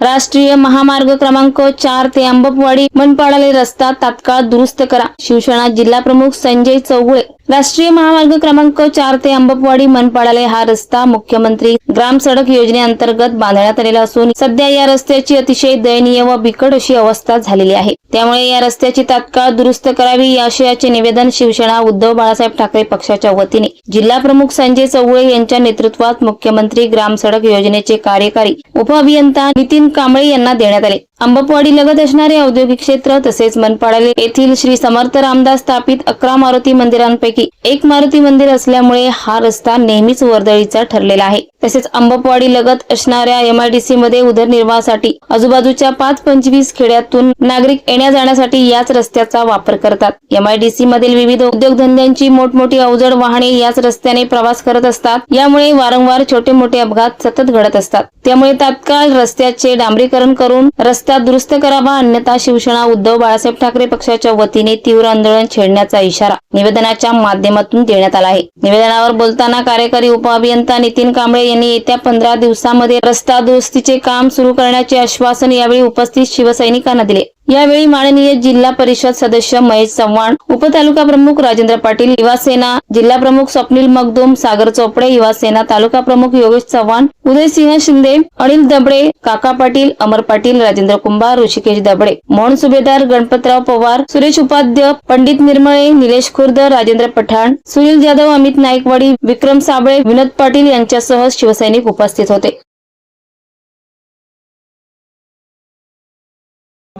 राष्ट्रीय महामार्ग क्रमांक चार ते अंबपवाडी मनपाडाले रस्ता तात्काळ दुरुस्त करा. शिवसेना जिल्हा प्रमुख संजय चौगुळे राष्ट्रीय महामार्ग क्रमांक चार ते अंबपवाडी मनपाडाले हा रस्ता मुख्यमंत्री ग्राम सडक योजनेअंतर्गत बांधण्यात आलेला असून सध्या या रस्त्याची अतिशय दयनीय व बिकट अशी अवस्था झालेली आहे. त्यामुळे या रस्त्याची तात्काळ दुरुस्त करावी या आशयाचे निवेदन शिवसेना उद्धव बाळासाहेब ठाकरे पक्षाच्या वतीने जिल्हा प्रमुख संजय चौगुळे यांच्या नेतृत्वात मुख्यमंत्री ग्राम सडक योजनेचे कार्यकारी उपअभियंता नितीन कांबळे यांना देण्यात आले. अंबपवाडी लगत असणारे औद्योगिक क्षेत्र तसेच मनपाडाले येथील श्री समर्थ रामदास स्थापित अकरा मारुती मंदिरांपैकी एक मारुती मंदिर असल्यामुळे हा रस्ता नेहमीच वर्दळीचा ठरलेला आहे. तसेच अंबपवाडी लगत असणाऱ्या एमआयडीसी मध्ये उदरनिर्वाहासाठी आजूबाजूच्या पाच पंचवीस खेड्यातून नागरिक येण्या जाण्यासाठी याच रस्त्याचा वापर करतात. एमआयडीसी मधील विविध उद्योगधंद्यांची मोठमोठी अवजड वाहने याच रस्त्याने प्रवास करत असतात. यामुळे वारंवार छोटे मोठे अपघात सतत घडत असतात. त्यामुळे तात्काळ रस्त्याचे डांबरीकरण करून रस्ता दुरुस्त करावा अन्यथा शिवसेना उद्धव बाळासाहेब ठाकरे पक्षाच्या वतीने तीव्र आंदोलन छेडण्याचा इशारा निवेदनाच्या माध्यमातून देण्यात आला आहे. निवेदनावर बोलताना कार्यकारी उपअभियंता नितीन कांबळे यांनी येत्या पंधरा दिवसामध्ये रस्ता दुरुस्तीचे काम सुरू करण्याचे आश्वासन यावेळी उपस्थित शिवसैनिकांना दिले. यावेळी माननीय जिल्हा परिषद सदस्य महेश चव्हाण उपतालुका प्रमुख राजेंद्र पाटील युवासेना जिल्हा प्रमुख स्वप्नील मगदूम सागर चोपडे युवासेना तालुका प्रमुख योगेश चव्हाण उदयसिंह शिंदे अनिल दबडे काका पाटील अमर पाटील राजेंद्र कुंभार ऋषिकेश दबडे. मोहन सुभेदार गणपतराव पवार सुरेश उपाध्य पंडित निर्मळे निलेश खुर्द राजेंद्र पठाण सुनील जाधव अमित नाईकवाडी विक्रम साबळे विनोद पाटील यांच्यासह शिवसैनिक उपस्थित होते.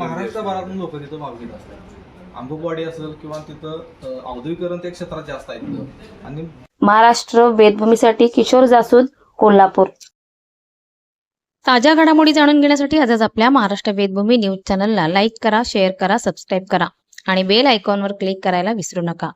महाराष्ट्रभरातून लोक तिथं भाग घेत असतात. आंबुकवाडी असेल किंवा तिथं औद्योगिकरण त्या क्षेत्रात जास्त आहे तिथं. आणि महाराष्ट्र वेदभूमीसाठी किशोर जासूद कोल्हापूर. ताज्या घडामोडी जाणून घेण्यासाठी आजच आपल्या महाराष्ट्र वेदभूमी न्यूज चॅनलला लाईक करा शेअर करा सबस्क्राईब करा. आणि बेल आयकॉनवर क्लिक करायला विसरू नका.